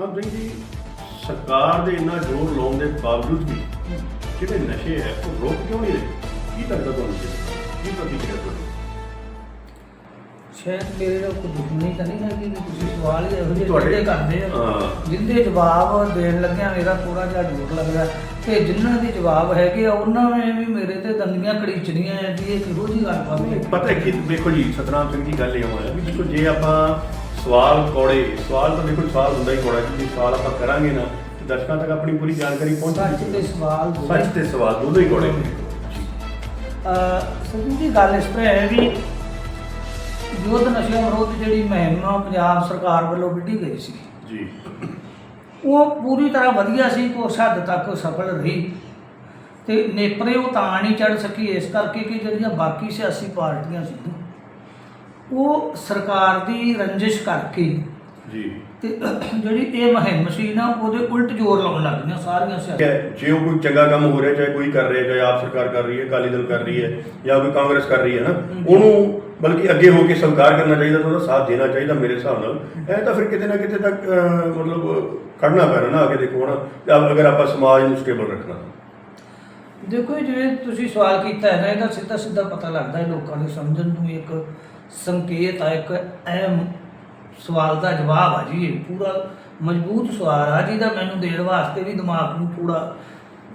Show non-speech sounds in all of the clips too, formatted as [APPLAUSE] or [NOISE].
ਸਾਹਿਬ ਸਿੰਘ ਜੀ ਸਰਕਾਰ ਦੇ ਇੰਨਾ ਜ਼ੋਰ ਲਾਉਣ ਦੇ ਬਾਵਜੂਦ ਵੀ ਜਿਹੜੇ ਨਸ਼ੇ ਹੈ ਉਹ ਰੋਕ ਕਿਉਂ ਨਹੀਂ ਰਹੇ ਕੀ ਲੱਗਦਾ ਤੁਹਾਨੂੰ ਜੀ? ਕੀ ਪ੍ਰਤੀਕਿਰਿਆ ਤੁਹਾਡੀ ਸ਼ਾਇਦ ਮੇਰੇ ਨਾਲ ਕੋਈ ਦੁਸ਼ਮਣੀ ਤਾਂ ਨਹੀਂ ਹੈਗੀ ਵੀ ਤੁਸੀਂ ਸਵਾਲ ਹੀ ਇਹੋ ਜਿਹੇ ਤੁਹਾਡੇ- ਕਰਦੇ ਆ ਹਾਂ। ਜਿੰਦੇ ਜਵਾਬ ਦੇਣ ਲੱਗਿਆ ਮੇਰਾ ਥੋੜਾ ਜਿਹਾ ਜ਼ੋਰ ਲੱਗਦਾ ਕਿ ਜਿਨ੍ਹਾਂ ਦੇ ਜਵਾਬ ਹੈਗੇ ਆ ਉਹਨਾਂ ਨੇ ਵੀ ਮੇਰੇ ਤੇ ਦੰਦੀਆਂ ਕੜੀਚਣੀਆਂ ਆ ਵੀ ਇਹ ਕਿਹੋ ਜੀ ਗੱਲ ਹੈ ਪਤਾ ਕਿ ਦੇਖੋ ਜੀ ਸਤਨਾਮ ਸਿੰਘ ਦੀ ਗੱਲ ਇਹ ਹੋਇਆ ਵੀ ਦੇਖੋ ਜੇ ਆਪਾਂ ਸਵਾਲ ਕੋੜੇ ਸਵਾਲ ਤਾਂ ਦੇਖੋ ਸਵਾਲ ਹੁੰਦਾ ਹੀ ਕੋੜਾ ਜੇ ਸਵਾਲ ਆਪਾਂ ਕਰਾਂਗੇ ਨਾ ਤੇ ਦਰਸ਼ਕਾਂ ਤੱਕ ਆਪਣੀ ਪੂਰੀ ਜਾਣਕਾਰੀ ਸੱਚ ਪਹੁੰਚਾਂਗੇ ਤੇ ਸਵਾਲ ਦੋ ਸੱਚ ਤੇ ਸਵਾਲ ਦੋਨੋਂ ਹੀ ਕੋੜੇ। ਨੇ ਸੰਜੂ ਜੀ ਗੱਲ ਇਸ ਤਰ੍ਹਾਂ ਹੈ ਵੀ ਯੁੱਧ ਨਸ਼ਿਆਂ ਵਿਰੁੱਧ ਜਿਹੜੀ ਮੁਹਿੰਮ ਪੰਜਾਬ ਸਰਕਾਰ ਵੱਲੋਂ ਵਿੱਢੀ ਗਈ ਸੀ ਜੀ। ਉਹ ਪੂਰੀ ਤਰ੍ਹਾਂ ਵਧੀਆ ਸੀ ਕੁਛ ਹੱਦ ਤੱਕ ਸਫਲ ਰਹੀ। ਤੇ ਨੇਪਰੇ ਉਹ ਤਾਂ ਨਹੀਂ ਚੜ ਸਕੀ ਇਸ ਕਰਕੇ ਕਿ ਜਿਹੜੀਆਂ ਬਾਕੀ ਸਿਆਸੀ ਪਾਰਟੀਆਂ ਸੀ ਉਹ ਸਰਕਾਰ ਦੀ ਰੰਜਿਸ਼ ਕਰਕੇ ਜੀ। ਤੇ ਜਿਹੜੀ ਇਹ ਮੁਹਿੰਮ ਸੀ ਨਾ ਉਹਦੇ ਉਲਟ ਜ਼ੋਰ ਲਾਉਣ ਲੱਗ ਗਈਆਂ ਸਾਰੀਆਂ ਠੀਕ ਸਿਆਸੀ ਹੈ ਜੇ ਉਹ ਕੋਈ ਚੰਗਾ ਕੰਮ ਹੋ ਰਿਹਾ ਚਾਹੇ ਕੋਈ ਕਰ ਰਿਹਾ ਚਾਹੇ ਆਪ ਸਰਕਾਰ ਕਰ ਰਹੀ ਹੈ ਅਕਾਲੀ ਦਲ ਕਰ ਰਹੀ ਹੈ ਜਾਂ ਕੋਈ ਕਾਂਗਰਸ ਕਰ ਰਹੀ ਹੈ ਨਾ ਉਹਨੂੰ ਬਲਕਿ ਅੱਗੇ ਹੋ ਕੇ ਸਵੀਕਾਰ ਕਰਨਾ ਚਾਹੀਦਾ ਉਹਦਾ ਸਾਥ ਦੇਣਾ ਚਾਹੀਦਾ ਮੇਰੇ ਹਿਸਾਬ ਨਾਲ। ਇਹ ਤਾਂ ਫਿਰ ਕਿਤੇ ਨਾ ਕਿਤੇ ਤੱਕ ਮਤਲਬ ਖੜਨਾ ਪੈਣਾ ਨਾ ਅੱਗੇ ਦੇਖੋ ਆਪ- ਅਗਰ ਆਪਾਂ ਸਮਾਜ ਨੂੰ ਸਟੇਬਲ ਰੱਖਣਾ। ਦੇਖੋ ਜਿਵੇਂ ਤੁਸੀਂ ਸਵਾਲ ਕੀਤਾ ਹੈ ਨਾ ਇਹਦਾ ਸਿੱਧਾ ਸਿੱਧਾ ਪਤਾ ਲੱਗਦਾ ਹੈ ਲੋਕਾਂ ਦੇ ਸਮਝਣ ਨੂੰ ਇੱਕ ਸੰਕੇਤ ਆ ਇੱਕ ਅਹਿਮ ਸਵਾਲ ਦਾ ਜਵਾਬ ਆ ਜੀ ਪੂਰਾ ਮਜ਼ਬੂਤ ਸਵਾਲ ਆ ਜਿਹਦਾ ਮੈਨੂੰ ਦੇਣ ਵਾਸਤੇ ਵੀ ਦਿਮਾਗ ਨੂੰ ਪੂਰਾ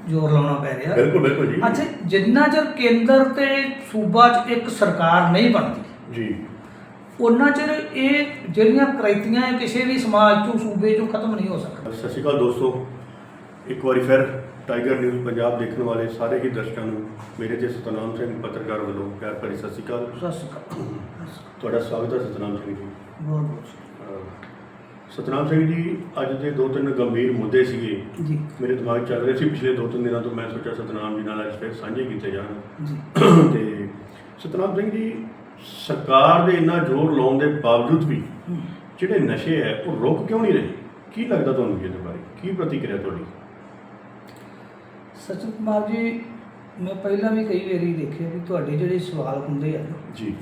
ਜ਼ੋਰ ਲਾਉਣਾ ਪੈ ਰਿਹਾ। ਬਿਲਕੁਲ ਬਿਲਕੁਲ ਜੀ। ਅੱਛਾ ਜਿੰਨਾ ਚਿਰ ਕੇਂਦਰ ਤੇ ਸੂਬਾ 'ਚ ਇੱਕ ਸਰਕਾਰ ਨਹੀਂ ਬਣਦੀ ਜੀ। ਉਹਨਾਂ ਚਿਰ ਇਹ ਜਿਹੜੀਆਂ ਕ੍ਰਾਂਤੀਆਂ ਇਹ ਕਿਸੇ ਵੀ ਸਮਾਜ ਚੋਂ ਸੂਬੇ ਚੋਂ ਖਤਮ ਨਹੀਂ ਹੋ ਸਕਦੀਆਂ। ਸਤਿ ਸ਼੍ਰੀ ਅਕਾਲ ਦੋਸਤੋ। ਇੱਕ ਵਾਰੀ ਫਿਰ ਟਾਈਗਰ ਨਿਊਜ਼ ਪੰਜਾਬ ਦੇਖਣ ਵਾਲੇ ਸਾਰੇ ਹੀ ਦਰਸ਼ਕਾਂ ਨੂੰ ਮੇਰੇ ਤੇ ਸਤਨਾਮ ਸਿੰਘ ਪੱਤਰਕਾਰ ਵੱਲੋਂ ਪਿਆਰ ਭਰੀ ਸਤਿ ਸ਼੍ਰੀ ਅਕਾਲ। ਸਤਿ ਸ਼੍ਰੀ ਅਕਾਲ। ਤੁਹਾਡਾ ਸਵਾਗਤ ਹੈ ਸਤਨਾਮ ਸਿੰਘ ਜੀ। ਬਹੁਤ ਬਹੁਤ ਸਤਨਾਮ ਸਿੰਘ ਜੀ ਅੱਜ ਦੇ ਦੋ ਤਿੰਨ ਗੰਭੀਰ ਮੁੱਦੇ ਸੀਗੇ। ਜੀ। ਮੇਰੇ ਦਿਮਾਗ ਚੱਲ ਰਹੇ ਸੀ ਪਿਛਲੇ ਦੋ ਤਿੰਨ ਦਿਨਾਂ ਤੋਂ ਮੈਂ ਸੋਚਿਆ ਸਤਨਾਮ ਜੀ ਨਾਲ ਅੱਜ ਫਿਰ ਸਾਂਝੇ ਕੀਤੇ ਜਾਣ। ਜੀ। [CLEARS THROAT] ਤੇ ਸਤਨਾਮ ਸਿੰਘ ਜੀ ਸਰਕਾਰ ਦੇ ਇੰਨਾ ਜ਼ੋਰ ਲਾਉਣ ਦੇ ਬਾਵਜੂਦ ਵੀ ਜਿਹੜੇ ਨਸ਼ੇ ਹੈ ਉਹ ਰੁਕ ਕਿਉਂ ਨਹੀਂ ਰਹੇ? ਕੀ ਲੱਗਦਾ ਤੁਹਾਨੂੰ ਇਹਦੇ ਬਾਰੇ? ਕੀ ਪ੍ਰਤੀਕਿਰਿਆ ਤੁਹਾਡੀ? ਸਚਿਨ ਕੁਮਾਰ ਜੀ ਮੈਂ ਪਹਿਲਾਂ ਵੀ ਕਈ ਵਾਰੀ ਦੇਖਿਆ ਵੀ ਤੁਹਾਡੇ ਜਿਹੜੇ ਸਵਾਲ ਹੁੰਦੇ ਆ ਜੀ।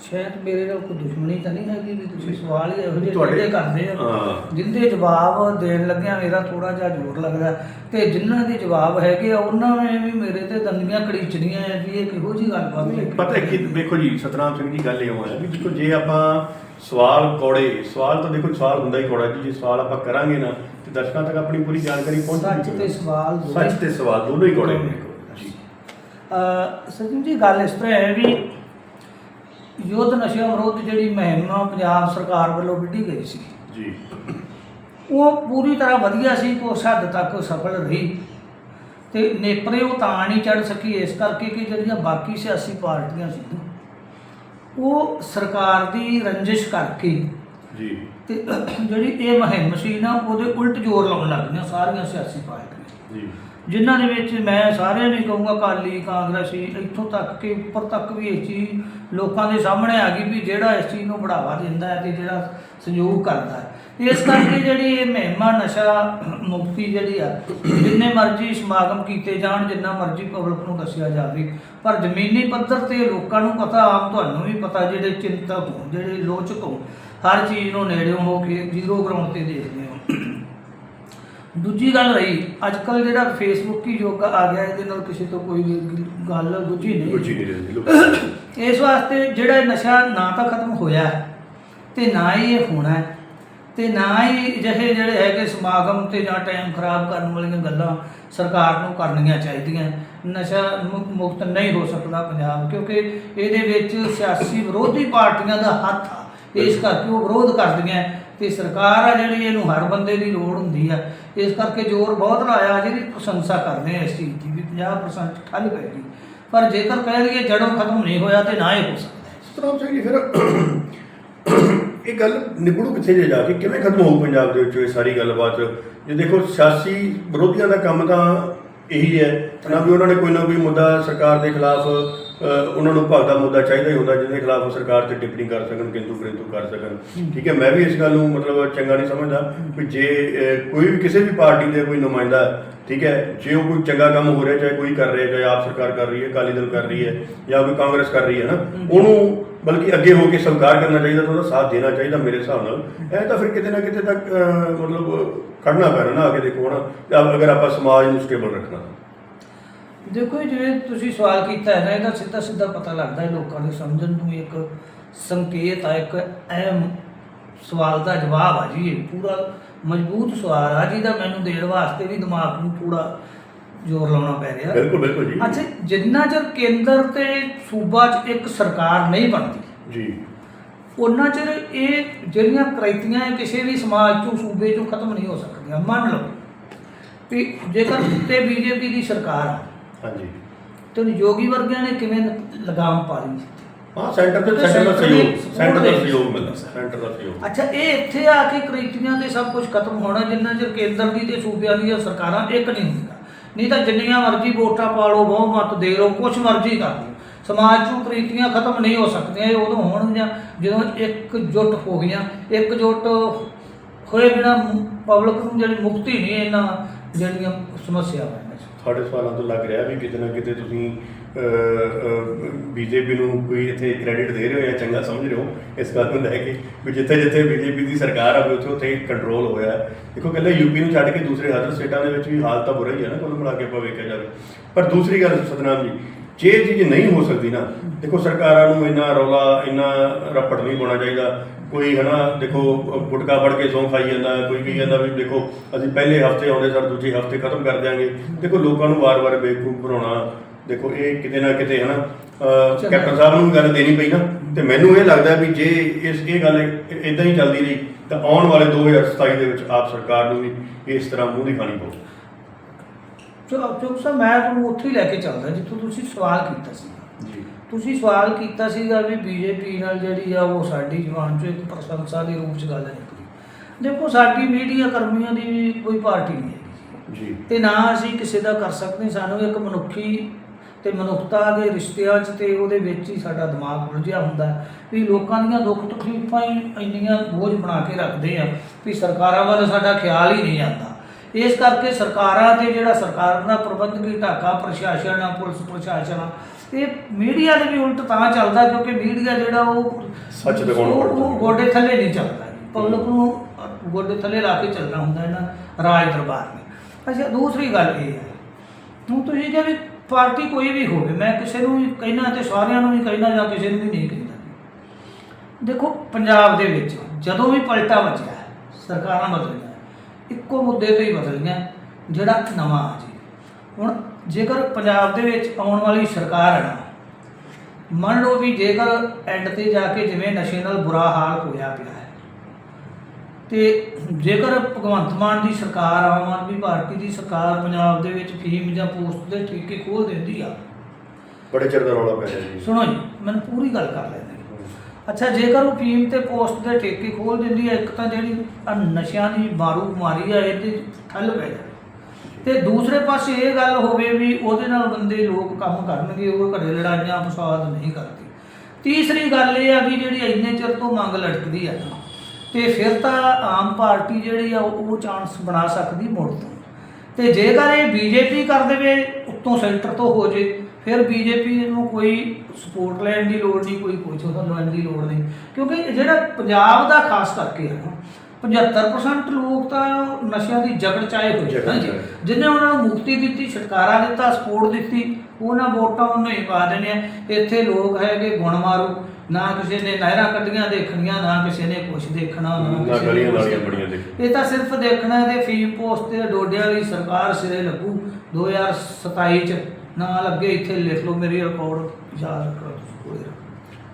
ਸ਼ਾਇਦ ਮੇਰੇ ਨਾਲ ਕੋਈ ਦੁਸ਼ਮਣੀ ਤਾਂ ਨਹੀਂ ਹੈਗੀ ਵੀ ਤੁਸੀਂ ਸਵਾਲ ਹੀ ਇਹੋ ਜਿਹੇ ਤੁਹਾਡੇ- ਕਰਦੇ ਆ। ਜਿੰਦੇ ਜਵਾਬ ਦੇਣ ਲੱਗਿਆ ਮੇਰਾ ਥੋੜਾ ਜਿਹਾ ਜ਼ੋਰ ਲੱਗਦਾ ਤੇ ਜਿਨ੍ਹਾਂ ਦੇ ਜਵਾਬ ਹੈਗੇ ਆ ਉਹਨਾਂ ਨੇ ਵੀ ਮੇਰੇ ਤੇ ਦੰਦੀਆਂ ਕੜੀਚਣੀਆਂ ਆ ਵੀ ਇਹ ਕਿਹੋ ਜੀ ਗੱਲਬਾਤ ਹੈ ਪਤਾ ਕਿ ਦੇਖੋ ਜੀ ਸਤਨਾਮ ਸਿੰਘ ਦੀ ਗੱਲ ਇਹ ਹੋਇਆ ਵੀ ਦੇਖੋ ਜੇ ਆਪਾਂ ਸਵਾਲ ਕੋੜੇ ਸਵਾਲ ਤਾਂ ਦੇਖੋ ਸਵਾਲ ਹੁੰਦਾ ਹੀ ਕੋੜਾ ਜੀ ਜੇ ਸਵਾਲ ਆਪਾਂ ਕਰਾਂਗੇ ਨਾ ਤੇ ਦਰਸ਼ਕਾਂ ਤੱਕ ਆਪਣੀ ਪੂਰੀ ਜਾਣਕਾਰੀ ਪਹੁੰਚਾਂਗੇ ਸੱਚ ਤੇ ਸਵਾਲ ਦੋਵੇਂ। ਸੱਚ ਤੇ ਸਵਾਲ ਦੋਨੋਂ ਹੀ ਕੋੜੇ ਨੇ। ਜੀ। ਅ, ਸਚਿਨ ਜੀ ਗੱਲ ਇਸ ਤਰ੍ਹਾਂ ਹੈ ਵੀ ਯੁੱਧ ਨਸ਼ਿਆਂ ਵਿਰੁੱਧ ਜਿਹੜੀ ਮੁਹਿੰਮ ਪੰਜਾਬ ਸਰਕਾਰ ਵੱਲੋਂ ਵਿੱਢੀ ਗਈ ਸੀ ਜੀ। ਉਹ ਪੂਰੀ ਤਰ੍ਹਾਂ ਵਧੀਆ ਸੀ ਕੁਛ ਹੱਦ ਤੱਕ ਸਫਲ ਰਹੀ। ਤੇ ਨੇਪਰੇ ਉਹ ਤਾਂ ਨਹੀਂ ਚੜ ਸਕੀ ਇਸ ਕਰਕੇ ਕਿ ਜਿਹੜੀਆਂ ਬਾਕੀ ਸਿਆਸੀ ਪਾਰਟੀਆਂ ਸੀ ਉਹ ਸਰਕਾਰ ਦੀ ਰੰਜਿਸ਼ ਕਰਕੇ ਜੀ। ਤੇ ਜਿਹੜੀ ਇਹ ਮੁਹਿੰਮ ਸੀ ਨਾ ਉਹਦੇ ਉਲਟ ਜ਼ੋਰ ਲਾਉਣ ਲੱਗ ਗਈਆਂ ਸਾਰੀਆਂ ਸਿਆਸੀ ਪਾਰਟੀਆਂ। ਜੀ। ਜਿਨ੍ਹਾਂ ਦੇ ਵਿੱਚ ਮੈਂ ਸਾਰਿਆਂ ਨੂੰ ਕਹੂੰਗਾ, ਅਕਾਲੀ ਕਾਂਗਰਸੀ, ਇੱਥੋਂ ਤੱਕ ਕਿ ਉੱਪਰ ਤੱਕ ਵੀ ਇਹ ਚੀਜ਼ ਲੋਕਾਂ ਦੇ ਸਾਹਮਣੇ ਆ ਗਈ ਵੀ ਜਿਹੜਾ ਇਸ ਚੀਜ਼ ਨੂੰ ਬੜਾਵਾ ਦਿੰਦਾ ਹੈ ਤੇ ਜਿਹੜਾ ਸਹਿਯੋਗ ਕਰਦਾ ਹੈ। ਇਸ ਕਰਕੇ ਜਿਹੜੀ ਇਹ ਮਹਿਮਾ ਨਸ਼ਾ ਮੁਕਤੀ ਜਿਹੜੀ ਆ, ਜਿੰਨੇ ਮਰਜ਼ੀ ਸਮਾਗਮ ਕੀਤੇ ਜਾਣ, ਜਿੰਨਾ ਮਰਜ਼ੀ ਪਬਲਿਕ ਨੂੰ ਦੱਸਿਆ ਜਾਵੇ, ਪਰ ਜ਼ਮੀਨੀ ਪੱਧਰ ਤੇ ਲੋਕਾਂ ਨੂੰ ਪਤਾ, ਆਮ ਤੁਹਾਨੂੰ ਵੀ ਪਤਾ, ਜਿਹੜੇ ਚਿੰਤਕ ਹੋਣ, ਜਿਹੜੇ ਲੋਚਕ ਹੋਣ, ਹਰ ਚੀਜ਼ ਨੂੰ ਨੇੜਿਓਂ ਹੋ ਕੇ ਜ਼ੀਰੋ ਗਰਾਊਂਡ ਤੇ ਦੇਖਦੇ ਹੋ ਦੂਜੀ ਗੱਲ ਰਹੀ ਅੱਜ ਕੱਲ ਜਿਹੜਾ ਫੇਸਬੁੱਕ ਹੀ ਯੁੱਗ ਆ ਗਿਆ ਇਹਦੇ ਨਾਲ ਕਿਸੇ ਤੋਂ ਕੋਈ ਗੱਲ ਗੁੱਝੀ ਨਹੀਂ। ਕੁਝ ਨਹੀਂ ਰਹਿੰਦੀ ਲੋਕ [COUGHS] ਇਸ ਵਾਸਤੇ ਜਿਹੜਾ ਨਸ਼ਾ ਨਾ ਤਾਂ ਖਤਮ ਹੋਇਆ ਤੇ ਨਾ ਹੀ ਇਹ ਹੋਣਾ ਹੈ, ਤੇ ਨਾ ਹੀ ਜਿਹੇ ਜਿਹੜੇ ਹੈਗੇ ਸਮਾਗਮ ਤੇ ਜਾਂ ਟਾਈਮ ਖਰਾਬ ਕਰਨ ਵਾਲੀਆਂ ਗੱਲਾਂ ਸਰਕਾਰ ਨੂੰ ਕਰਨੀਆਂ ਚਾਹੀਦੀਆਂ ਨਸ਼ਾ ਮੁਕਤ ਨਹੀਂ ਹੋ ਸਕਦਾ ਪੰਜਾਬ ਕਿਉਂਕਿ ਇਹਦੇ ਵਿੱਚ ਸਿਆਸੀ ਵਿਰੋਧੀ ਪਾਰਟੀਆਂ ਦਾ ਹੱਥ ਆ। ਇਸ ਕਰਕੇ ਉਹ ਵਿਰੋਧ ਕਰਦੀਆਂ ਤੇ ਸਰਕਾਰ ਆ ਜਿਹੜੀ ਇਹਨੂੰ ਹਰ ਬੰਦੇ ਦੀ ਲੋੜ ਹੁੰਦੀ ਆ ਇਸ ਕਰਕੇ ਜ਼ੋਰ ਬਹੁਤ ਲਾਇਆ ਜਿਹਦੀ ਪ੍ਰਸ਼ੰਸਾ ਕਰਦੇ ਆ ਇਸ ਚੀਜ਼ ਦੀ ਵੀ 50% ਠੱਲ ਪੈ ਗਈ। ਪਰ ਜੇਕਰ ਕਹਿ ਲਈਏ ਜੜੋਂ ਖਤਮ ਨਹੀਂ ਹੋਇਆ ਤੇ ਨਾ ਹੀ ਹੋ ਸਕਦਾ। ਸਤਨਾਮ ਸਿੰਘ ਜੀ, ਫਿਰ ਇਹ ਗੱਲ ਨਿਬੜੂ ਕਿੱਥੇ ਜੇ ਜਾ ਕੇ? ਕਿਵੇਂ ਖਤਮ ਹੋਊ ਪੰਜਾਬ ਦੇ ਵਿੱਚ ਇਹ ਸਾਰੀ ਗੱਲਬਾਤ? ਜੇ ਦੇਖੋ, ਸਿਆਸੀ ਵਿਰੋਧੀਆਂ ਦਾ ਕੰਮ ਤਾਂ ਇਹੀ ਹੈ। ਨਾ ਵੀ ਉਹਨਾਂ ਨੇ ਕੋਈ ਨਾ ਕੋਈ ਮੁੱਦਾ ਸਰਕਾਰ ਦੇ ਖਿਲਾਫ ਉਹਨਾਂ ਨੂੰ ਭਾਗ ਦਾ ਮੁੱਦਾ ਚਾਹੀਦਾ ਹੀ ਹੁੰਦਾ ਜਿਹਦੇ ਖਿਲਾਫ ਸਰਕਾਰ ਤੇ ਟਿੱਪਣੀ ਕਰ ਸਕਣ ਕਿੰਤੂ ਪਰੰਤੂ ਕਰ ਸਕਣ। ਠੀਕ ਹੈ ਮੈਂ ਵੀ ਇਸ ਗੱਲ ਨੂੰ ਮਤਲਬ ਚੰਗਾ ਨਹੀਂ ਸਮਝਦਾ ਕਿ ਜੇ ਕੋਈ ਵੀ ਕਿਸੇ ਵੀ ਪਾਰਟੀ ਦੇ ਕੋਈ ਨੁਮਾਇੰਦਾ ਠੀਕ ਹੈ ਜੇ ਉਹ ਕੋਈ ਚੰਗਾ ਕੰਮ ਹੋ ਰਿਹਾ ਚਾਹੇ ਕੋਈ ਕਰ ਰਿਹਾ ਚਾਹੇ ਆਪ ਸਰਕਾਰ ਕਰ ਰਹੀ ਹੈ ਅਕਾਲੀ ਦਲ ਕਰ ਰਹੀ ਹੈ ਜਾਂ ਕੋਈ ਕਾਂਗਰਸ ਕਰ ਰਹੀ ਹੈ ਨਾ ਉਹਨੂੰ ਬਲਕਿ ਅੱਗੇ ਹੋ ਕੇ ਸਵੀਕਾਰ ਕਰਨਾ ਚਾਹੀਦਾ ਤੇ ਉਹਦਾ ਸਾਥ ਦੇਣਾ ਚਾਹੀਦਾ ਮੇਰੇ ਹਿਸਾਬ ਨਾਲ। ਇਹ ਤਾਂ ਫਿਰ ਕਿਤੇ ਨਾ ਕਿਤੇ ਤੱਕ ਅਹ, ਮਤਲਬ ਖੜਨਾ ਪੈਣਾ ਨਾ ਅੱਗੇ ਦੇਖੋ ਨਾ ਅਗਰ ਆਪਾਂ ਸਮਾਜ ਨੂੰ ਸਟੇਬਲ ਰੱਖਣਾ। ਦੇਖੋ ਜੀ, ਜਿਵੇਂ ਤੁਸੀਂ ਸਵਾਲ ਕੀਤਾ ਹੈ ਨਾ ਇਹਦਾ ਸਿੱਧਾ ਸਿੱਧਾ ਪਤਾ ਲੱਗਦਾ ਹੈ ਲੋਕਾਂ ਦੇ ਸਮਝਣ ਨੂੰ। ਇੱਕ ਸੰਕੇਤ ਆ ਇੱਕ ਅਹਿਮ ਸਵਾਲ ਦਾ ਜਵਾਬ ਆ ਜੀ। ਇਹ ਪੂਰਾ ਮਜ਼ਬੂਤ ਸਵਾਲ ਆ ਜਿਹਦਾ ਮੈਨੂੰ ਦੇਣ ਵਾਸਤੇ ਵੀ ਦਿਮਾਗ ਨੂੰ ਪੂਰਾ ਜ਼ੋਰ ਲਾਉਣਾ ਪੈ ਰਿਹਾ। ਬਿਲਕੁਲ ਬਿਲਕੁਲ ਜੀ। ਅੱਛਾ ਜਿੰਨਾ ਚਿਰ ਕੇਂਦਰ ਤੇ ਸੂਬਾ 'ਚ ਇੱਕ ਸਰਕਾਰ ਨਹੀਂ ਬਣਦੀ ਜੀ। ਉਹਨਾਂ ਚਿਰ ਇਹ ਜਿਹੜੀਆਂ ਕ੍ਰਾਂਤੀਆਂ ਇਹ ਕਿਸੇ ਵੀ ਸਮਾਜ ਚੋਂ ਸੂਬੇ ਚੋਂ ਖਤਮ ਨਹੀਂ ਹੋ ਸਕਦੀਆਂ। ਮੰਨ ਲਓ ਵੀ ਜੇਕਰ ਉੱਤੇ ਬੀਜੇਪੀ ਦੀ ਸਰਕਾਰ ਆ ਹਾਂਜੀ। ਤੇ ਯੋਗੀ ਵਰਗਿਆਂ ਨੇ ਕਿਵੇਂ ਲਗਾਮ ਪਾ ਲਈ? ਹਾਂ ਸੈਂਟਰ ਤੇ ਸੈਂਟਰ ਦਾ ਸਹਿਯੋਗ ਸੈਂਟਰ ਦਾ ਸਹਿਯੋਗ ਮਿਲਦਾ ਸੈਂਟਰ ਦਾ ਸਹਿਯੋਗ। ਅੱਛਾ ਇਹ ਇੱਥੇ ਆ ਕੇ ਕ੍ਰਾਂਤੀਆਂ ਤੇ ਸਭ ਕੁਝ ਖਤਮ ਹੋਣਾ ਜਿੰਨਾ ਚਿਰ ਕੇਂਦਰ ਦੀ ਤੇ ਸੂਬਿਆਂ ਦੀਆਂ ਸਰਕਾਰਾਂ ਇੱਕ ਨਹੀਂ ਹੁੰਦੀਆਂ ਨਹੀਂ ਤਾਂ ਜਿੰਨੀਆਂ ਮਰਜ਼ੀ ਵੋਟਾਂ ਪਾ ਲਓ ਬਹੁਮਤ ਦੇ ਲਓ ਕੁਝ ਮਰਜ਼ੀ ਕਰ ਲਓ। ਸਮਾਜ ਚੋਂ ਕ੍ਰਾਂਤੀਆਂ ਖਤਮ ਨਹੀਂ ਹੋ ਸਕਦੀਆਂ ਇਹ ਉਦੋਂ ਹੋਣਗੀਆਂ ਜਦੋਂ ਇੱਕ ਜੁੱਟ ਹੋ ਗਈਆਂ। ਇੱਕ ਜੁੱਟ ਹੋਏ ਬਿਨਾ ਪਬਲਿਕ ਨੂੰ ਜਿਹੜੀ ਮੁਕਤੀ ਨਹੀਂ ਇਹਨਾਂ ਜਿਹੜੀਆਂ ਸਮੱਸਿਆਵਾਂ ਤੁਹਾਡੇ ਸਵਾਲਾਂ ਤੋਂ ਲੱਗ ਰਿਹਾ ਵੀ ਕਿਤੇ ਨਾ ਕਿਤੇ ਤੁਸੀਂ ਬੀਜੇਪੀ ਨੂੰ ਕੋਈ ਇੱਥੇ ਕ੍ਰੈਡਿਟ ਦੇ ਰਹੇ ਹੋ ਜਾਂ ਚੰਗਾ ਸਮਝ ਰਹੇ ਹੋ, ਇਸ ਗੱਲ ਨੂੰ ਲੈ ਕੇ ਵੀ ਜਿੱਥੇ ਜਿੱਥੇ ਬੀਜੇਪੀ ਦੀ ਸਰਕਾਰ ਆ ਉੱਥੇ ਉੱਥੇ ਕੰਟਰੋਲ ਹੋਇਆ ਹੈ। ਦੇਖੋ ਕੱਲੇ ਯੂਪੀ ਨੂੰ ਛੱਡ ਕੇ ਦੂਸਰੇ ਹਰ ਸਟੇਟਾਂ ਦੇ ਵਿੱਚ ਵੀ ਹਾਲ ਤਾਂ ਬੁਰਾ ਹੀ ਹੈ ਨਾ, ਕੁੱਲ ਮਿਲਾ ਕੇ ਆਪਾਂ ਵੇਖਿਆ ਜਾਵੇ ਪਰ ਦੂਸਰੀ ਗੱਲ, ਸਤਨਾਮ ਜੀ, ਜੇ ਚੀਜ਼ ਨਹੀਂ ਹੋ ਸਕਦੀ ਨਾ, ਦੇਖੋ ਸਰਕਾਰਾਂ ਨੂੰ ਇੰਨਾ ਰੌਲਾ, ਇੰਨਾ ਰੱਪੜ ਨਹੀਂ ਪਾਉਣਾ ਚਾਹੀਦਾ ਕੋਈ ਹਨਾ ਦੇਖੋ ਗੁਟਕਾ ਫੜ ਕੇ ਸੌਂ ਖਾਈ ਜਾਂਦਾ ਕੋਈ ਕਹੀ ਜਾਂਦਾ ਵੀ ਦੇਖੋ ਅਸੀਂ ਪਹਿਲੇ ਹਫ਼ਤੇ ਆਉਂਦੇ ਸਰ ਦੂਜੇ ਹਫ਼ਤੇ ਖਤਮ ਕਰ ਦਿਆਂਗੇ। ਦੇਖੋ ਲੋਕਾਂ ਨੂੰ ਵਾਰ-ਵਾਰ ਬੇਵਕੂਫ ਬਣਾਉਣਾ ਦੇਖੋ ਇਹ ਕਿਤੇ ਨਾ ਕਿਤੇ ਹਨਾ ਕੈਪਟਨ ਸਾਹਿਬ ਨੂੰ ਗੱਲ ਦੇਣੀ ਪਈ ਨਾ। ਤੇ ਮੈਨੂੰ ਇਹ ਲੱਗਦਾ ਵੀ ਜੇ ਇਸ ਇਹ ਗੱਲ ਇਦਾਂ ਹੀ ਚੱਲਦੀ ਰਹੀ ਤਾਂ ਆਉਣ ਵਾਲੇ 2027 ਦੇ ਵਿੱਚ ਆਪ ਸਰਕਾਰ ਨੂੰ ਵੀ ਇਸ ਤਰ੍ਹਾਂ ਮੂੰਹ ਦੀ ਖਾਣੀ ਪਊ। ਚਲੋ ਚੁੱਪ ਸਾਹਿਬ ਮੈਂ ਤੁਹਾਨੂੰ ਉੱਥੇ ਹੀ ਲੈ ਕੇ ਚੱਲਦਾ ਜਿੱਥੋਂ ਤੁਸੀਂ ਸਵਾਲ ਕੀਤਾ ਸੀ। ਤੁਸੀਂ ਸਵਾਲ ਕੀਤਾ ਸੀਗਾ ਵੀ ਬੀਜੇਪੀ ਨਾਲ ਜਿਹੜੀ ਆ ਉਹ ਸਾਡੀ ਜ਼ੁਬਾਨ 'ਚੋਂ ਇੱਕ ਪ੍ਰਸ਼ੰਸਾ ਦੇ ਰੂਪ 'ਚ ਗੱਲ ਨਿਕਲੀ। ਦੇਖੋ ਸਾਡੀ ਮੀਡੀਆ ਕਰਮੀਆਂ ਦੀ ਕੋਈ ਪਾਰਟੀ ਨਹੀਂ ਹੈਗੀ। ਜੀ। ਤੇ ਨਾ ਅਸੀਂ ਕਿਸੇ ਦਾ ਕਰ ਸਕਦੇ ਸਾਨੂੰ ਇੱਕ ਮਨੁੱਖੀ ਤੇ ਮਨੁੱਖਤਾ ਦੇ ਰਿਸ਼ਤਿਆਂ 'ਚ ਤੇ ਉਹਦੇ ਵਿੱਚ ਹੀ ਸਾਡਾ ਦਿਮਾਗ ਉਲਝਿਆ ਹੁੰਦਾ ਹੈ ਵੀ ਲੋਕਾਂ ਦੀਆਂ ਦੁੱਖ ਤਕਲੀਫਾਂ ਹੀ ਇੰਨੀਆਂ ਬੋਝ ਬਣਾ ਕੇ ਰੱਖਦੇ ਆ ਵੀ ਸਰਕਾਰਾਂ ਵੱਲ ਸਾਡਾ ਖਿਆਲ ਹੀ ਨਹੀਂ ਜਾਂਦਾ। ਇਸ ਕਰਕੇ ਸਰਕਾਰਾਂ ਤੇ ਜਿਹੜਾ ਸਰਕਾਰ ਦਾ ਪ੍ਰਬੰਧਕੀ ਢਾਕਾ ਪ੍ਰਸ਼ਾਸਨ ਆ ਪੁਲਿਸ ਪ੍ਰਸ਼ਾਸਨ ਆ ਇਹ ਮੀਡੀਆ ਦੇ ਵੀ ਉਲਟ ਤਾਂ ਚੱਲਦਾ ਕਿਉਂਕਿ ਮੀਡੀਆ ਜਿਹੜਾ ਉਹ ਸੱਚ ਦਿਖਾਉਣ ਉਹ-। ਉਹ ਗੋਡੇ ਥੱਲੇ ਨਹੀਂ ਚੱਲਦਾ ਪਬਲਿਕ ਨੂੰ ਗੋਡੇ ਥੱਲੇ ਲਾ ਕੇ ਚੱਲਣਾ ਹੁੰਦਾ ਇਹਨਾਂ ਰਾਜ ਦਰਬਾਰ ਨੇ ਅੱਛਾ ਦੂਸਰੀ ਗੱਲ ਇਹ ਹੈ। ਹੁਣ ਤੁਸੀਂ ਕਿਹਾ ਵੀ ਪਾਰਟੀ ਕੋਈ ਵੀ ਹੋਵੇ ਮੈਂ ਕਿਸੇ ਨੂੰ ਵੀ ਕਹਿਣਾ ਤੇ ਸਾਰਿਆਂ ਨੂੰ ਵੀ ਕਹਿਣਾ ਜਾਂ ਕਿਸੇ ਨੂੰ ਵੀ ਨਹੀਂ ਕਹਿੰਦਾ ਦੇਖੋ ਪੰਜਾਬ ਦੇ ਵਿੱਚ ਜਦੋਂ ਵੀ ਪਲਟਾ ਹੈ, ਸਰਕਾਰਾਂ ਬਦਲੀਆਂ ਇੱਕੋ ਮੁੱਦੇ ਤੋਂ ਹੀ ਬਦਲੀਆਂ ਜਿਹੜਾ ਨਵਾਂ ਆ ਜੀ। ਹੁਣ ਜੇਕਰ ਪੰਜਾਬ ਦੇ ਵਿੱਚ ਆਉਣ ਵਾਲੀ ਸਰਕਾਰ ਹੈ ਨਾ ਮੰਨ ਲਓ ਵੀ ਜੇਕਰ ਐਂਡ ਤੇ ਜਾ ਕੇ ਜਿਵੇਂ ਨਸ਼ੇ ਨਾਲ ਬੁਰਾ ਹਾਲ ਹੋਇਆ ਪਿਆ ਹੈ ਤੇ ਜੇਕਰ ਭਗਵੰਤ ਮਾਨ ਦੀ ਸਰਕਾਰ ਆਮ ਆਦਮੀ ਪਾਰਟੀ ਦੀ ਸਰਕਾਰ ਪੰਜਾਬ ਦੇ ਵਿੱਚ ਫੀਮ ਜਾਂ ਪੋਸਟ ਦੇ ਠੇਕੇ ਖੋਲ ਦਿੰਦੀ ਆ। ਬੜੇ ਚਿਰ ਦਾ ਰੌਲਾ ਪੈ ਰਿਹਾ ਜੀ। ਸੁਣੋ ਜੀ ਮੈਨੂੰ ਪੂਰੀ ਗੱਲ ਕਰ ਲੈਂਦੇ ਅੱਛਾ ਜੇਕਰ ਉਹ ਫੀਮ ਤੇ ਪੋਸਟ ਦੇ ਠੇਕੇ ਖੋਲ ਦਿੰਦੀ ਹੈ ਇੱਕ ਤਾਂ ਜਿਹੜੀ ਨਸ਼ਿਆਂ ਦੀ ਮਾਰੂ ਬਿਮਾਰੀ ਆ ਇਹਦੇ ਠੱਲ ਪੈ ਜਾਵੇ ਤੇ ਦੂਸਰੇ ਪਾਸੇ ਇਹ ਗੱਲ ਹੋਵੇ ਵੀ ਉਹਦੇ ਨਾਲ ਬੰਦੇ ਲੋਕ ਕੰਮ ਕਰਨਗੇ, ਉਹ ਘਰੇ ਲੜਾਈਆਂ, ਫਸਾਦ ਨਹੀਂ ਕਰਦੇ। ਤੀਸਰੀ ਗੱਲ ਇਹ ਆ ਵੀ ਜਿਹੜੀ ਇੰਨੇ ਚਿਰ ਤੋਂ ਮੰਗ ਲੜਕਦੀ ਆ ਨਾ, ਤੇ ਫਿਰ ਤਾਂ ਆਮ ਪਾਰਟੀ ਜਿਹੜੀ ਆ ਉਹ ਚਾਂਸ ਬਣਾ ਸਕਦੀ ਮੁੜ ਤੋਂ। ਤੇ ਜੇਕਰ ਇਹ ਬੀਜੇਪੀ ਕਰ ਦੇਵੇ, ਉੱਤੋਂ ਸੈਂਟਰ ਤੋਂ ਹੋ ਜੇ। ਫਿਰ ਬੀਜੇਪੀ ਨੂੰ ਕੋਈ ਸਪੋਰਟ ਲੈਣ ਦੀ ਲੋੜ ਨਹੀਂ ਕੋਈ ਕੁਝ ਲੈਣ ਦੀ ਲੋੜ ਨਹੀਂ। ਕਿਉਂਕਿ ਜਿਹੜਾ ਪੰਜਾਬ ਦਾ ਖਾਸ ਕਰਕੇ ਹੈ ਨਾ 75% ਲੋਕ ਤਾਂ ਨਸ਼ਿਆਂ ਦੀ ਜਗੜ ਚਾਏ ਹੋਏ ਜਗੜ ਹਨ ਜੀ ਚਾਏ। ਜਿਨ੍ਹਾਂ ਉਹਨਾਂ ਨੂੰ ਮੁਕਤੀ ਦਿੱਤੀ ਛੁਟਕਾਰਾ ਦਿੱਤਾ ਸਪੋਰਟ ਦਿੱਤੀ ਉਹਨਾਂ ਵੋਟਾਂ ਉਹਨੂੰ ਹੀ ਪਾ ਦੇਣੇ ਆ ਇੱਥੇ ਲੋਕ ਹੈਗੇ ਗੁਣ ਮਾਰੂ ਨਾ ਕਿਸੇ ਨੇ ਨਹਿਰਾਂ ਕੱਢੀਆਂ ਦੇਖਣੀਆਂ ਨਾ ਕਿਸੇ ਨੇ ਕੁਛ ਦੇਖਣਾ ਨਾ ਗਲੀਆਂ ਨਾਲੀਆਂ। ਬੜੀਆਂ ਦੇਖ ਇਹ ਤਾਂ ਸਿਰਫ ਦੇਖਣਾ ਤੇ ਫੀਮ ਪੋਸਟ ਤੇ ਡੋਡਿਆਂ ਵਾਲੀ ਸਰਕਾਰ ਸਿਰੇ ਲੱਗੂ 2027 ਚ। ਨਾ ਲੱਗੇ ਇੱਥੇ ਲਿਖ ਲਓ ਮੇਰੀ ਰਿਕਾਰਡ ਯਾਦ ਰੱਖੋ ਤੁਸੀਂ।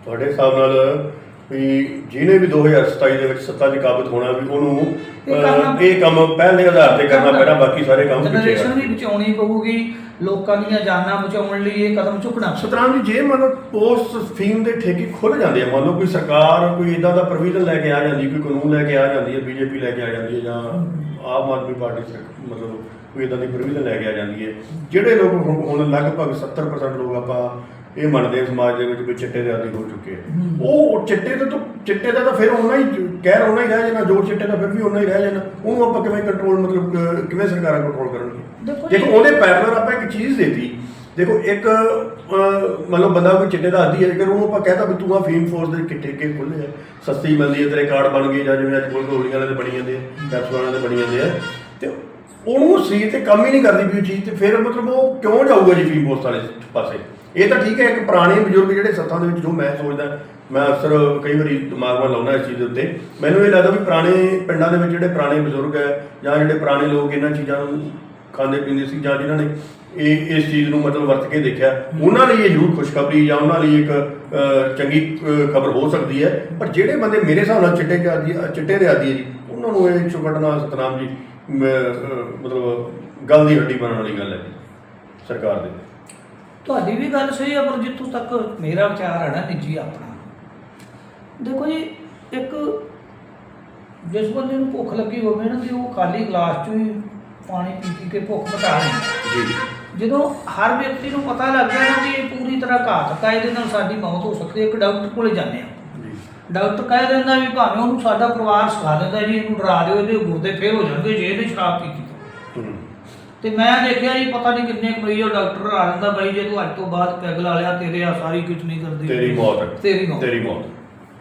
ਤੁਹਾਡੇ ਹਿਸਾਬ ਨਾਲ ਵੀ ਜਿਹਨੇ ਵੀ 2027 ਦੇ ਵਿੱਚ ਸੱਤਾ 'ਚ ਕਾਬਤ ਹੋਣਾ ਵੀ ਉਹਨੂੰ ਇਹ ਅਹ, ਕਰਨਾ- ਇਹ ਕੰਮ ਪਹਿਲ ਆਧਾਰ ਤੇ ਕਰਨਾ ਪੈਣਾ ਬਾਕੀ ਸਾਰੇ ਕੰਮ ਪਿੱਛੇ ਜਨਰੇਸ਼ਨ। ਵੀ ਬਚਾਉਣੀ ਪਊਗੀ ਲੋਕਾਂ ਦੀਆਂ ਜਾਨਾਂ ਬਚਾਉਣ ਲਈ ਇਹ ਕਦਮ ਚੁੱਕਣਾ। ਸਤਰਾਮ ਜੀ ਜੇ ਮੰਨ ਲਓ ਪੋਸਟ ਫੀਮ ਦੇ ਠੇਕੇ ਖੁੱਲ ਜਾਂਦੇ ਆ ਮੰਨ ਲਓ ਕੋਈ ਸਰਕਾਰ ਕੋਈ ਇਦਾਂ ਦਾ ਪ੍ਰੋਵੀਜ਼ਨ ਲੈ ਕੇ ਆ ਜਾਂਦੀ ਕੋਈ ਕਾਨੂੰਨ ਲੈ ਕੇ ਆ ਜਾਂਦੀ ਹੈ ਬੀਜੇਪੀ ਲੈ ਕੇ ਆ ਜਾਂਦੀ ਹੈ ਜਾਂ ਆਮ ਆਦਮੀ ਪਾਰਟੀ ਸਰ- ਮਤਲਬ ਕੋਈ ਇਦਾਂ ਦੀ ਪ੍ਰੋਵੀਜ਼ਨ ਲੈ ਕੇ ਆ ਜਾਂਦੀ ਹੈ। ਜਿਹੜੇ ਲੋਕ ਹੁਣ ਹੁਣ ਲਗਭਗ 70% ਲੋਕ ਆਪਾਂ ਇਹ ਮੰਨਦੇ ਆ ਸਮਾਜ ਦੇ ਵਿੱਚ ਵੀ ਚਿੱਟੇ ਦੇ ਆਦੀ ਹੋ ਚੁੱਕੇ ਆ। ਉਹ ਚਿੱਟੇ ਦਾ ਤਾਂ ਚਿੱਟੇ ਦਾ ਤਾਂ ਫਿਰ ਉਹਨਾਂ ਹੀ ਕਹਿਰ ਉਹਨਾਂ ਹੀ ਰਹਿ ਜਾਣਾ ਜੋ ਚਿੱਟੇ ਦਾ ਫਿਰ ਵੀ ਉਹਨਾਂ ਹੀ ਰਹਿ ਜਾਣਾ। ਉਹਨੂੰ ਆਪਾਂ ਕਿਵੇਂ ਕੰਟਰੋਲ ਮਤਲਬ ਅਹ, ਕਿਵੇਂ ਸਰਕਾਰਾਂ ਕੰਟਰੋਲ ਕਰਨਗੇ? ਦੇਖੋ ਦੇਖੋ ਉਹਦੇ ਪੈਰਲਰ ਆਪਾਂ ਇੱਕ ਚੀਜ਼ ਦੇਤੀ ਦੇਖੋ ਇੱਕ ਅਹ, ਮਤਲਬ ਬੰਦਾ ਕੋਈ ਚਿੱਟੇ ਦਾ ਆਦੀ ਹੈ ਜੇਕਰ ਉਹਨੂੰ ਆਪਾਂ ਕਹਿਤਾ ਵੀ ਤੂੰ ਆ ਫੀਮ ਫੋਰਸ ਦੇ ਕਿੱਟੇ ਕੇ ਖੁੱਲੇ ਆ ਸਸਤੀ ਮਿਲਦੀ ਹੈ ਤੇਰੇ ਕਾਰਡ ਬਣ ਗਏ ਜਾਂ ਜਿਵੇਂ ਅੱਜ ਕੋਲ ਗੋਲੀਆਂ ਵਾਲੇ ਦੇ ਬਣੀ ਜਾਂਦੇ ਆ ਕੈਪਸੂਲ ਵਾਲੇ ਦੇ ਬਣੀ ਜਾਂਦੇ ਆ ਤੇ ਉਹਨੂੰ ਸਰੀਰ ਤੇ ਕੰਮ ਹੀ ਨਹੀਂ ਕਰਦੀ ਵੀ ਉਹ ਚੀਜ਼ ਤੇ ਫਿਰ ਮਤਲਬ ਉਹ ਕਿਉਂ ਜਾਊਗਾ ਜੀ ਫੀਮ ਫੋਰਸ ਵਾਲੇ ਪਾਸੇ? ਇਹ ਤਾਂ ਠੀਕ ਹੈ, ਇੱਕ ਪੁਰਾਣੇ ਬਜ਼ੁਰਗ ਜਿਹੜੇ ਸੱਥਾਂ ਦੇ ਵਿੱਚ ਜੋ ਮੈਂ ਸੋਚਦਾ, ਮੈਂ ਅਕਸਰ ਕਈ ਵਾਰੀ ਦਿਮਾਗ ਨਾਲ ਲਾਉਣਾ ਇਸ ਚੀਜ਼ ਦੇ ਉੱਤੇ। ਮੈਨੂੰ ਇਹ ਲੱਗਦਾ ਵੀ ਪੁਰਾਣੇ ਪਿੰਡਾਂ ਦੇ ਵਿੱਚ ਜਿਹੜੇ ਪੁਰਾਣੇ ਬਜ਼ੁਰਗ ਹੈ ਜਾਂ ਜਿਹੜੇ ਪੁਰਾਣੇ ਲੋਕ ਇਹਨਾਂ ਚੀਜ਼ਾਂ ਨੂੰ ਖਾਂਦੇ ਪੀਂਦੇ ਸੀ ਜਾਂ ਜਿਨ੍ਹਾਂ ਨੇ ਇਹ, ਇਸ ਚੀਜ਼ ਨੂੰ ਮਤਲਬ ਵਰਤ ਕੇ ਦੇਖਿਆ, ਉਹਨਾਂ ਲਈ ਇਹ ਜ਼ਰੂਰ ਖੁਸ਼ਖਬਰੀ ਜਾਂ ਉਹਨਾਂ ਲਈ ਇੱਕ ਚੰਗੀ ਖਬਰ ਹੋ ਸਕਦੀ ਹੈ। ਪਰ ਜਿਹੜੇ ਬੰਦੇ ਮੇਰੇ ਹਿਸਾਬ ਨਾਲ ਚਿੱਟੇ ਆਦੀ ਚਿੱਟੇ ਦੇ ਆਦੀ ਹੈ ਜੀ, ਉਹਨਾਂ ਨੂੰ ਇਹ ਚੁਕਟਣਾ ਸਤਨਾਮ ਜੀ ਮਤਲਬ ਗੱਲ ਦੀ ਹੱਡੀ ਬਣਨ ਵਾਲੀ ਗੱਲ ਹੈ ਜੀ ਸਰਕਾਰ ਦੇ। ਤੁਹਾਡੀ ਵੀ ਗੱਲ ਸਹੀ ਹੈ ਪਰ ਜਿੱਥੋਂ ਤੱਕ ਮੇਰਾ ਵਿਚਾਰ ਹੈ ਨਾ ਨਿੱਜੀ ਆਪਣਾ। ਦੇਖੋ ਜੀ ਇੱਕ ਜਿਸ ਬੰਦੇ ਨੂੰ ਭੁੱਖ ਲੱਗੀ ਹੋਵੇ ਨਾ ਤੇ ਉਹ ਖਾਲੀ ਗਲਾਸ ਚੋਂ ਹੀ ਪਾਣੀ ਪੀ ਪੀ ਕੇ ਭੁੱਖ ਮਿਟਾ ਲੈਂਦਾ। ਜੀ। ਜਦੋਂ ਹਰ ਵਿਅਕਤੀ ਨੂੰ ਪਤਾ ਲੱਗ ਗਿਆ ਨਾ ਕਿ ਇਹ ਪੂਰੀ ਤਰ੍ਹਾਂ ਘਾਤਕ ਹੈ ਇਹਦੇ ਨਾਲ ਸਾਡੀ ਮੌਤ ਹੋ ਸਕਦੀ ਹੈ ਇੱਕ ਡਾਕਟਰ ਕੋਲੇ ਜਾਂਦੇ ਆ ਡਾਕਟਰ ਕਹਿ ਦਿੰਦਾ ਵੀ ਭਾਵੇਂ ਉਹਨੂੰ ਸਾਡਾ ਪਰਿਵਾਰ ਸਿਖਾ ਦਿੰਦਾ ਜੀ ਇਹਨੂੰ ਡਰਾ ਦਿਓ ਇਹਦੇ ਗੁਰਦੇ ਫੇਲ ਹੋ ਜਾਣਗੇ ਜੇ ਇਹਨੇ ਸ਼ਰਾਬ ਪੀਤੀ ਤਾਂ। ਮੈਂ ਦੇਖਿਆ ਜੀ ਪਤਾ ਨਹੀਂ ਕਿੰਨੇ ਮਰੀਜ਼ ਉਹ ਡਾਕਟਰ ਆ ਜਾਂਦਾ ਬਾਈ ਜੇ ਤੂੰ ਅੱਜ ਤੋਂ ਬਾਅਦ ਪੈਗ ਲਾ ਲਿਆ ਤੇਰੇ ਆ ਸਾਰੀ ਕੁਝ ਨਹੀਂ ਕਰਦੀ। ਤੇਰੀ ਮੌਤ। ਤੇਰੀ ਮੌਤ। ਤੇਰੀ ਮੌਤ।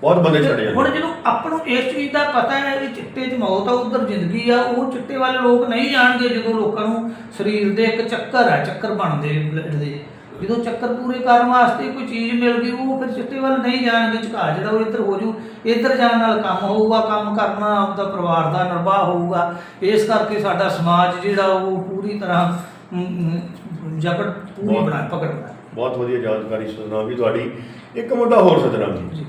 ਬਹੁਤ ਬੰਦੇ ਛੱਡੇ ਹੁਣ ਜਾਂਦੇ ਆਪਾਂ ਨੂੰ ਇਸ ਚੀਜ਼ ਦਾ ਪਤਾ ਹੈ ਕਿ ਚਿੱਟੇ 'ਚ ਮੌਤ ਆ ਉਧਰ ਜ਼ਿੰਦਗੀ ਆ ਉਹ ਚਿੱਟੇ ਵਾਲੇ ਲੋਕ ਨਹੀਂ ਜਾਣਦੇ ਜਦੋਂ ਲੋਕਾਂ ਨੂੰ ਸਰੀਰ ਦੇ ਇੱਕ ਚੱਕਰ ਆ ਚੱਕਰ ਬਣਦੇ ਬਲੱਡ ਦੇ ਜਦੋਂ ਚੱਕਰ ਪੂਰੇ ਕਰਨ ਵਾਸਤੇ ਕੋਈ ਚੀਜ਼ ਮਿਲ ਗਈ ਉਹ ਫਿਰ ਚਿੱਟੇ ਵੱਲ ਨਹੀਂ ਜਾਣਗੇ ਝੁਕਾ ਜਿਹੜਾ ਉਹ ਇੱਧਰ ਹੋ ਜੂ ਇੱਧਰ ਜਾਣ ਨਾਲ ਕੰਮ ਹੋਊਗਾ ਕੰਮ ਕਰਨਾ ਆਪਦਾ ਪਰਿਵਾਰ ਦਾ ਨਿਰਵਾਹ ਹੋਊਗਾ। ਇਸ ਕਰਕੇ ਸਾਡਾ ਸਮਾਜ ਜਿਹੜਾ ਉਹ ਪੂਰੀ ਤਰ੍ਹਾਂ ਜਕੜ ਪੂਰੀ ਬਣਾ ਪਕੜਦਾ ਬਹੁਤ ਵਧੀਆ ਜਾਣਕਾਰੀ ਸਤਨਾਮ ਵੀ ਤੁਹਾਡੀ। ਇੱਕ ਮੁੱਦਾ ਹੋਰ ਸਤਨਾਮ ਜੀ।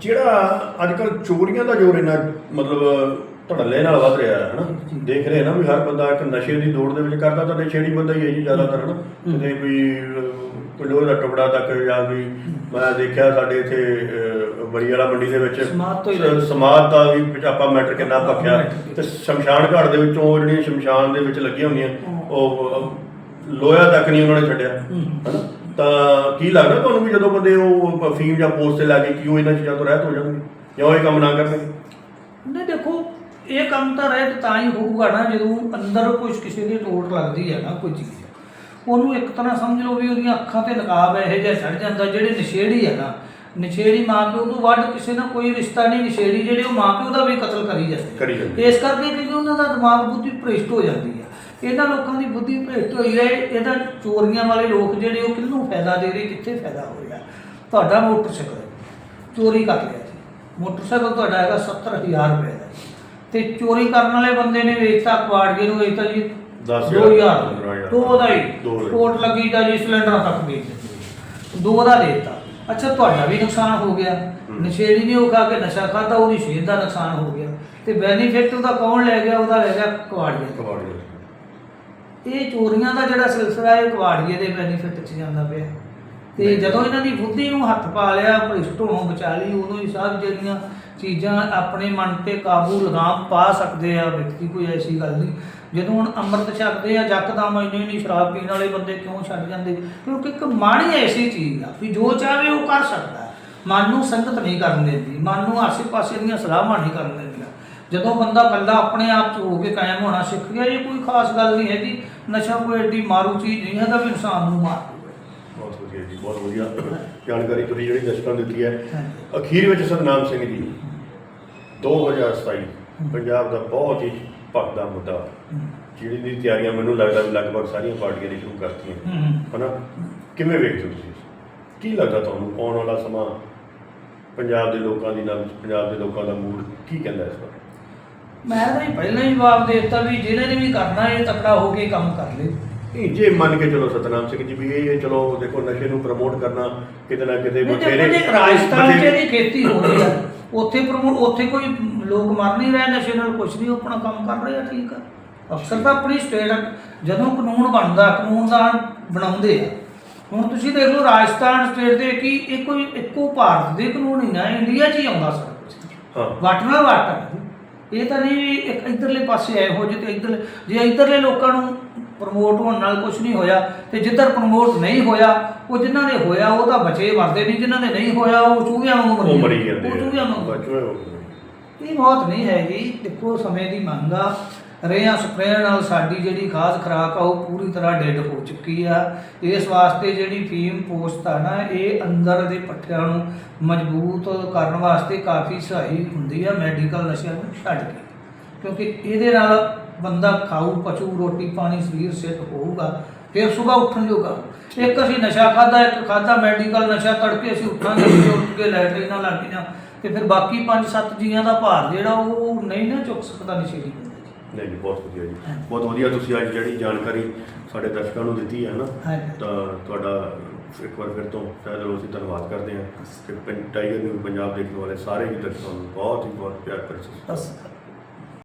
ਜਿਹੜਾ ਅੱਜ ਕੱਲ ਚੋਰੀਆਂ ਦਾ ਜ਼ੋਰ ਇੰਨਾ ਮਤਲਬ ਧੜੱਲੇ ਨਾਲ ਵੱਧ ਰਿਹਾ ਹੈ ਹਨਾ। ਦੇਖ ਰਹੇ ਨਾ ਵੀ ਹਰ ਬੰਦਾ ਇੱਕ ਨਸ਼ੇ ਦੀ ਦੌੜ ਦੇ ਵਿੱਚ ਕਰਦਾ ਤਾਂ ਨਸ਼ੇੜੀ ਬੰਦਾ ਹੀ ਹੈ ਜੀ ਜ਼ਿਆਦਾਤਰ ਹਨਾ? ਕਿਤੇ ਕੋਈ ਅਹ, ਕੋਈ ਲੋਹੇ ਦਾ ਟੁਕੜਾ ਤੱਕ ਜਾਂ ਵੀ ਮੈਂ ਦੇਖਿਆ ਸਾਡੇ ਇੱਥੇ ਬੜੀ ਵਾਲਾ ਮੰਡੀ ਦੇ ਵਿੱਚ ਸਮਾਧ ਤੋਂ ਹੀ ਸ- ਸਮਾਧ ਦਾ ਵੀ ਆਪਾਂ ਮੈਟਰ ਕਿੰਨਾ ਪੱਕਿਆ। ਤੇ ਸ਼ਮਸ਼ਾਨ ਘਾਟ ਦੇ ਵਿੱਚੋਂ ਉਹ ਜਿਹੜੀਆਂ ਸ਼ਮਸ਼ਾਨ ਦੇ ਵਿੱਚ ਲੱਗੀਆਂ ਹੁੰਦੀਆਂ। ਉਹ ਲੋਹਾ ਤੱਕ ਨਹੀਂ ਉਹਨਾਂ ਨੇ ਛੱਡਿਆ। ਹਨਾ? ਤਾਂ ਕੀ ਲੱਗਦਾ ਤੁਹਾਨੂੰ ਵੀ ਜਦੋਂ ਬੰਦੇ ਉਹ ਫੀਮ ਜਾਂ ਪੋਸਟ ਤੇ ਲਾ ਕੇ ਕਿਉਂ ਇਹਨਾਂ ਚੀਜ਼ਾਂ ਤੋਂ ਰਹਿਤ ਹੋ ਜਾਣਗੇ? ਜਾਂ ਉਹ ਇਹ ਕੰਮ ਨਾ ਕਰਨਗੇ? ਨਹੀਂ ਦੇਖੋ ਇਹ ਕੰਮ ਤਾਂ ਰਹਿਤ ਤਾਂ ਹੀ ਹੋਊਗਾ ਨਾ ਜਦੋਂ ਅੰਦਰ ਕੁਝ ਕਿਸੇ ਦੀ ਟੋਟ ਲੱਗਦੀ ਹੈ ਨਾ ਕੋਈ ਚੀਜ਼। ਉਹਨੂੰ ਇੱਕ ਤਰ੍ਹਾਂ ਸਮਝ ਲਓ ਵੀ ਉਹਦੀਆਂ ਅੱਖਾਂ ਤੇ ਨਕਾਬ ਇਹੋ ਜਿਹਾ ਚੜ ਜਾਂਦਾ ਜਿਹੜੇ ਨਸ਼ੇੜੀ ਹੈ ਨਾ ਨਸ਼ੇੜੀ ਮਾਂ ਪਿਓ ਤੋਂ ਵੱਧ ਕਿਸੇ ਨਾਲ ਕੋਈ ਰਿਸ਼ਤਾ ਨਹੀਂ ਨਸ਼ੇੜੀ ਜਿਹੜੇ ਉਹ ਮਾਂ ਪਿਓ ਦਾ ਵੀ ਕਤਲ ਕਰੀ ਜਾਂਦੇ। ਇਸ ਕਰਕੇ ਕਿਉਂਕਿ ਉਹਨਾਂ ਦਾ ਦਿਮਾਗ ਬੁੱਧੀ ਭ੍ਰਿਸ਼ਟ ਹੋ ਜਾਂਦੀ ਹੈ ਇਹਨਾਂ ਲੋਕਾਂ ਦੀ ਬੁੱਧੀ ਭ੍ਰਿਸ਼ਟ ਹੋਈ ਹੈ ਇਹਦਾ ਚੋਰੀਆਂ ਵਾਲੇ ਲੋਕ ਜਿਹੜੇ ਉਹ ਕਿਹਨੂੰ ਫਾਇਦਾ ਦੇ ਰਹੇ ਕਿੱਥੇ ਫਾਇਦਾ ਹੋ ਰਿਹਾ? ਤੁਹਾਡਾ ਮੋਟਰਸਾਈਕਲ ਚੋਰੀ ਕਰ ਲਿਆ ਜੀ। ਮੋਟਰਸਾਈਕਲ ਤੁਹਾਡਾ ਹੈਗਾ 70000 ਰੁਪਏ ਦਾ ਤੇ ਚੋਰੀ ਕਰਨ ਵਾਲੇ ਬੰਦੇ ਨੇ ਵੇਚਤਾ ਕੁਆੜੀਏ ਨੂੰ ਵੇਚਤਾ ਜੀ ਦਸ ਹਜ਼ਾਰ, 2000 ਪੰਦਰਾਂ ਹਜ਼ਾਰ। ਦੋ ਦਾ ਹੀ ਦੋ ਦਾ। ਕੋਟ ਲੱਗੀ ਤਾਂ ਜੀ ਸਿਲੰਡਰਾਂ ਤੱਕ ਵੇਚ ਦੋ ਦਾ ਦੇਤਾ। ਅੱਛਾ ਤੁਹਾਡਾ ਵੀ ਨੁਕਸਾਨ ਹੋ ਗਿਆ। ਨਸ਼ੇੜੀ ਨੇ ਉਹ ਖਾ ਕੇ ਨਸ਼ਾ ਖਾਦਾ ਉਹਦੀ ਸਿਹਤ ਦਾ ਨੁਕਸਾਨ ਹੋ ਗਿਆ। ਤੇ ਬੈਨੀਫਿਟ ਉਹਦਾ ਕੌਣ ਲੈ ਗਿਆ? ਉਹਦਾ ਲੈ ਗਿਆ ਕੁਆੜੀਏ ਕਬਾੜੀਏ ਇਹ ਚੋਰੀਆਂ ਦਾ ਜਿਹੜਾ ਸਿਲਸਿਲਾ ਹੈ ਕਵਾੜੀਏ ਦੇ ਬੈਨੀਫਿਟ 'ਚ ਜਾਂਦਾ ਪਿਆ। ਤੇ ਜਦੋਂ ਇਹਨਾਂ ਦੀ ਬੁੱਧੀ ਨੂੰ ਹੱਥ ਪਾ ਲਿਆ ਭ੍ਰਿਸ਼ਟ ਬਚਾ ਲਈ ਉਦੋਂ ਹੀ ਸਭ ਜਿਹੜੀਆਂ ਚੀਜ਼ਾਂ ਆਪਣੇ ਮਨ ਤੇ ਕਾਬੂ ਲਗਾਮ ਪਾ ਸਕਦੇ ਆ ਵਿਅਕਤੀ ਕੋਈ ਐਸੀ ਗੱਲ ਨਹੀਂ। ਜਦੋਂ ਹੁਣ ਅੰਮ੍ਰਿਤ ਛਕਦੇ ਆ ਜੱਕਦਮ ਇੰਨੀ ਨਹੀਂ ਸ਼ਰਾਬ ਪੀਣ ਵਾਲੇ ਬੰਦੇ ਕਿਉਂ ਛੱਡ ਜਾਂਦੇ? ਕਿਉਂਕਿ ਇੱਕ ਮਨ ਹੀ ਐਸੀ ਚੀਜ਼ ਆ ਵੀ ਜੋ ਚਾਹਵੇ ਉਹ ਕਰ ਸਕਦਾ ਹੈ। ਮਨ ਨੂੰ ਸੰਗਤ ਨਹੀਂ ਕਰਨ ਦਿੰਦੀ ਮਨ ਨੂੰ ਆਸੇ-ਪਾਸੇ ਦੀਆਂ ਸਲਾਹਾਂ ਨਹੀਂ ਕਰਨ ਦਿੰਦੀਆਂ ਜਦੋਂ ਬੰਦਾ ਇਕੱਲਾ ਆਪਣੇ ਆਪ 'ਚ ਹੋ ਕੇ ਕਾਇਮ ਹੋਣਾ ਸਿੱਖ ਗਿਆ ਇਹ ਕੋਈ ਖਾਸ ਗੱਲ ਨਹੀਂ ਹੈਗੀ। ਨਸ਼ਾ ਕੋਈ ਐਡੀ ਮਾਰੂ ਚੀਜ਼ ਨਹੀਂ ਹੈਗਾ ਵੀ ਇਨਸਾਨ ਨੂੰ ਮਾਰ ਦੇਵੇ। ਬਹੁਤ ਵਧੀਆ ਜੀ, ਬਹੁਤ ਵਧੀਆ ਜਾਣਕਾਰੀ ਤੁਸੀਂ ਜਿਹੜੀ ਦਰਸ਼ਕਾਂ ਨੂੰ ਦਿੱਤੀ ਹੈ। ਅਖੀਰ ਵਿੱਚ ਸਤਨਾਮ ਸਿੰਘ ਜੀ 2027 ਪੰਜਾਬ ਦਾ ਬਹੁਤ ਹੀ ਭਖਦਾ ਮੁੱਦਾ। ਜਿਹੜੀ ਦੀ ਤਿਆਰੀਆਂ ਮੈਨੂੰ ਲੱਗਦਾ ਵੀ ਲਗਭਗ ਸਾਰੀਆਂ ਪਾਰਟੀਆਂ ਨੇ ਸ਼ੁਰੂ ਕਰਤੀਆਂ। ਹਨਾ? ਕਿਵੇਂ ਵੇਖਦੇ ਹੋ ਤੁਸੀਂ? ਕੀ ਲੱਗਦਾ ਤੁਹਾਨੂੰ ਆਉਣ ਵਾਲਾ ਸਮਾਂ? ਪੰਜਾਬ ਦੇ ਲੋਕਾਂ ਦੀ ਨਾਲ ਪੰਜਾਬ ਦੇ ਲੋਕਾਂ ਦਾ ਮੂਡ ਕੀ ਕਹਿੰਦਾ ਇਸ ਬਾਰੇ? ਮੈਂ ਤਾਂ ਪਹਿਲਾਂ ਹੀ ਜਵਾਬ ਦੇ ਦਿੱਤਾ ਵੀ ਜਿਹਨੇ ਨੇ ਵੀ ਕਰਨਾ, ਇਹ ਤਕੜਾ ਹੋ ਕੇ ਕੰਮ ਕਰ ਲੇ ਨਹੀਂ ਜੇ ਮੰਨ ਕੇ ਚਲੋ ਸਤਨਾਮ ਸਿੰਘ ਜੀ ਵੀ ਇਹ ਚਲੋ ਦੇਖੋ ਨਸ਼ੇ ਨੂੰ ਪ੍ਰਮੋਟ ਕਰਨਾ ਕਿਤੇ ਨਾ ਕਿਤੇ ਨਹੀਂ ਦੇਖੋ ਜੇ ਰਾਜਸਥਾਨ 'ਚ ਇਹਦੀ ਖੇਤੀ ਹੋ ਰਹੀ ਆ ਉੱਥੇ ਪ੍ਰਮੋਟ ਉੱਥੇ ਕੋਈ ਲੋਕ ਮਰ ਨਹੀਂ ਰਹੇ ਨਸ਼ੇ ਨਾਲ ਕੁਝ ਨਹੀਂ ਉਹ ਆਪਣਾ ਕੰਮ ਕਰ ਰਹੇ ਆ ਠੀਕ ਆ। ਅਫਸਰ ਤਾਂ ਆਪਣੀ ਸਟੇਟ ਜਦੋਂ ਕਾਨੂੰਨ ਬਣਦਾ ਕਾਨੂੰਨ ਦਾ ਬਣਾਉਂਦੇ ਆ। ਹੁਣ ਤੁਸੀਂ ਦੇਖ ਲਓ ਰਾਜਸਥਾਨ ਸਟੇਟ ਦੇ ਕੀ ਇਹ ਕੋਈ ਇੱਕੋ ਭਾਰਤ ਦੇ ਕਾਨੂੰਨ ਹੀ ਨਾ ਇੰਡੀਆ 'ਚ ਹੀ ਆਉਂਦਾ ਸਾਰਾ ਕੁਝ ਹਾਂ। ਵਟ ਨਾਲ ਵਟ। ਇਹ ਤਾਂ ਨਹੀਂ ਵੀ ਇੱਕ ਇਧਰਲੇ ਪਾਸੇ ਆਏ ਹੋ ਜੇ ਤੇ ਇਧਰ ਜੇ ਇਧਰਲੇ ਲੋਕਾਂ ਨੂੰ ਪ੍ਰਮੋਟ ਹੋਣ ਨਾਲ ਕੁਝ ਨਹੀਂ ਹੋਇਆ ਤੇ ਜਿੱਧਰ ਪ੍ਰਮੋਟ ਨਹੀਂ ਹੋਇਆ ਉਹ ਜਿਨ੍ਹਾਂ ਦੇ ਹੋਇਆ ਉਹ ਤਾਂ ਬਚੇ ਮਰਦੇ ਨਹੀਂ ਜਿਨ੍ਹਾਂ ਦੇ ਨਹੀਂ ਹੋਇਆ ਉਹ ਚੂਹਿਆਂ ਵਾਂਗੂ ਉਹ ਮਰੀ ਜਾਂਦੇ ਉਹ ਚੂਹਿਆਂ ਵਾਂਗੂ। ਇਹ ਬਹੁਤ ਨਹੀਂ ਹੈਗੀ ਦੇਖੋ ਸਮੇਂ ਦੀ ਮੰਗ ਆ। ਰੇਹਾਂ ਸਪਰੇਅ ਨਾਲ ਸਾਡੀ ਜਿਹੜੀ ਖਾਦ ਖਰਾਕ ਆ ਉਹ ਪੂਰੀ ਤਰ੍ਹਾਂ ਡੈਡ ਹੋ ਚੁੱਕੀ ਆ। ਇਸ ਵਾਸਤੇ ਜਿਹੜੀ ਫੀਮ ਪੋਸਟ ਆ ਨਾ ਇਹ ਅੰਦਰ ਦੇ ਪੱਠਿਆਂ ਨੂੰ ਮਜ਼ਬੂਤ ਕਰਨ ਵਾਸਤੇ ਕਾਫੀ ਸਹਾਈ ਹੁੰਦੀ ਆ ਮੈਡੀਕਲ ਨਸ਼ਿਆਂ ਨੂੰ ਛੱਡ ਕੇ। ਕਿਉਂਕਿ ਇਹਦੇ ਨਾਲ ਬੰਦਾ ਖਾਊ ਪਚੂ ਰੋਟੀ ਪਾਣੀ ਸਰੀਰ ਸਿੱਧ ਹੋਊਗਾ ਫਿਰ ਸਵੇਰ ਉੱਠਣ ਜੋਗਾ ਇੱਕ ਅਸੀਂ ਨਸ਼ਾ ਖਾਦਾ ਇੱਕ ਖਾਦਾ ਮੈਡੀਕਲ ਨਸ਼ਾ ਤੜਕੇ ਅਸੀਂ ਉੱਠਾਂਗੇ ਤੇ ਉੱਠ ਕੇ ਲੈਟਰੀਨਾਂ ਲੱਗ ਗਈਆਂ ਤੇ ਫਿਰ ਬਾਕੀ 5-7 ਜੀਆਂ ਦਾ ਭਾਰ ਜਿਹੜਾ ਉਹ ਨਹੀਂ ਨਾ ਚੁੱਕ ਸਕਦਾ ਨਸ਼ੇੜੀ ਬੰਦਾ ਜੀ ਨਹੀਂ ਜੀ ਬਹੁਤ ਵਧੀਆ ਜੀ। ਬਹੁਤ ਵਧੀਆ ਤੁਸੀਂ ਅੱਜ ਜਿਹੜੀ ਜਾਣਕਾਰੀ ਸਾਡੇ ਦਰਸ਼ਕਾਂ ਨੂੰ ਦਿੱਤੀ ਹੈ ਨਾ। ਤਾਂ ਤੁਹਾਡਾ ਇੱਕ ਵਾਰ ਫਿਰ ਤੋਂ ਸ਼ਾਇਦ ਅਸੀਂ ਧੰਨਵਾਦ ਕਰਦੇ ਹਾਂ ਕਿ ਟਾਈਗਰ ਨਿਊਜ਼ ਪੰਜਾਬ ਦੇਖਣ ਵਾਲੇ ਸਾਰੇ ਹੀ ਦਰਸ਼ਕਾਂ ਨੂੰ ਬਹੁਤ ਹੀ ਬਹੁਤ ਪਿਆਰ ਭਰੀ ਸਤਿ ਸ਼੍ਰੀ ਅਕਾਲ।